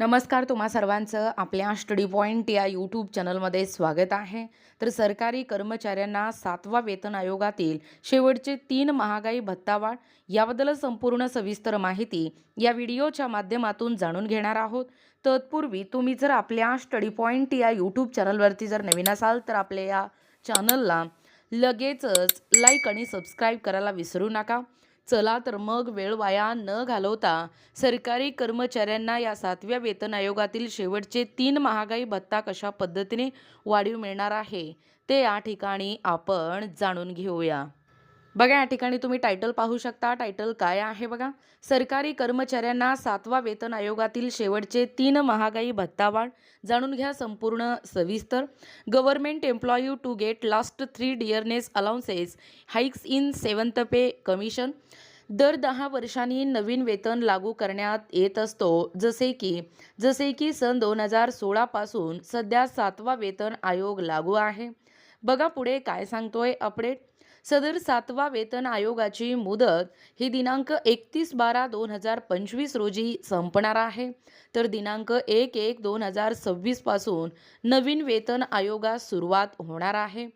नमस्कार तुम्हा सर्वांचं आपल्या स्टडी पॉईंट या यूट्यूब चॅनलमध्ये स्वागत आहे. तर सरकारी कर्मचाऱ्यांना सातवा वेतन आयोगातील शेवटचे तीन महागाई भत्तावाढ याबद्दल संपूर्ण सविस्तर माहिती या व्हिडिओच्या माध्यमातून जाणून घेणार आहोत. तत्पूर्वी तुम्ही जर आपल्या स्टडी पॉईंट या यूट्यूब चॅनलवरती जर नवीन असाल तर आपल्या या चॅनलला लगेचच लाईक आणि सबस्क्राईब करायला विसरू नका. चला तर मग वेळ वाया न घालवता सरकारी कर्मचाऱ्यांना या सातव्या वेतन आयोगातील शेवटचे तीन महागाई भत्ता कशा पद्धतीने वाढीव मिळणार आहे? ते या ठिकाणी आपण जाणून घेऊया. बघा या ठिकाणी तुम्ही टायटल पाहू शकता. टायटल काय आहे बघा? सरकारी कर्मचाऱ्यांना सातवा वेतन आयोगातील शेवटचे तीन महागाई भत्तावाढ. जाणून घ्या संपूर्ण सविस्तर. Government employees to get last three dearness allowances hikes in seventh pay commission दर दहा वर्षांनी नवीन वेतन लागू करण्यात येत असतो. जसे की जसे की सन दोन हजार सोळापासून सध्या सातवा वेतन आयोग लागू आहे. बघा पुढे काय सांगतोय अपडेट सदर सातवा वेतन आयोगाची मुदत ही दिनांक एकतीस बारा दोन हजार पंचवीस रोजी संपणार आहे. तर दिनांक एक एक दोन हजार सव्वीसपासून नवीन वेतन आयोगास सुरुवात होणार आहे.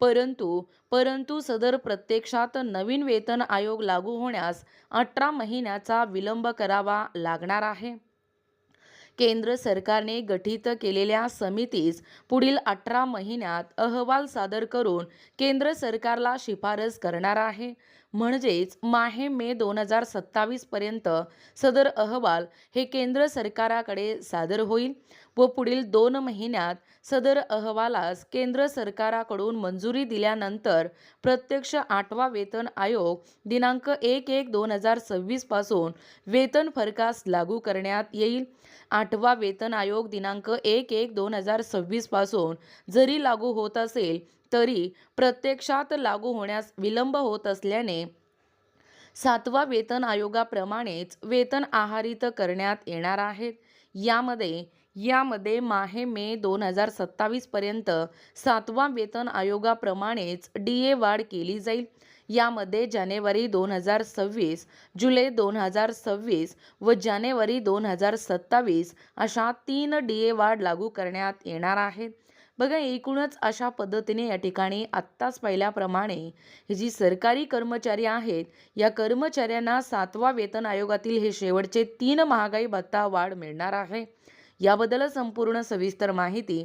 परंतु परंतु सदर प्रत्यक्षात नवीन वेतन आयोग लागू होण्यास अठरा महिन्याचा विलंब करावा लागणार आहे. केंद्र सरकारने गठीत केलेल्या समितीस पुढील अठरा महिन्यात अहवाल सादर करून केंद्र सरकारला शिफारस करणार आहे. म्हणजेच माहे मे दोन हजार सत्तावीसपर्यंत सदर अहवाल हे केंद्र सरकाराकडे सादर होईल व पुढील दोन महिन्यात सदर अहवालास केंद्र सरकाराकडून मंजुरी दिल्यानंतर प्रत्यक्ष आठवा वेतन आयोग दिनांक एक एक दोन हजार सव्वीसपासून वेतन फरकास लागू करण्यात येईल. आठवा वेतन आयोग दिनांक एक एक दोन हजार सव्वीसपासून जरी लागू होत असेल तरी प्रत्यक्षात लागू होण्यास विलंब होत असल्याने सातवा वेतन आयोगाप्रमाणेच वेतन आहारित करण्यात येणार आहेत यामध्ये यामध्ये माहे मे दोन हजार सत्तावीसपर्यंत सातवा वेतन आयोगाप्रमाणेच डी ए वाढ केली जाईल. यामध्ये जानेवारी दोन हजार सव्वीस जुलै दोन हजार सव्वीस व जानेवारी दोन हजार सत्तावीस अशा तीन डी ए वाढ लागू करण्यात येणार आहेत बघा एकूणच अशा पद्धतीने या ठिकाणी आत्ताच पाहिल्याप्रमाणे हे जी सरकारी कर्मचारी आहेत या कर्मचाऱ्यांना सातवा वेतन आयोगातील हे शेवटचे तीन महागाई भत्ता वाढ मिळणार आहे. याबद्दल संपूर्ण सविस्तर माहिती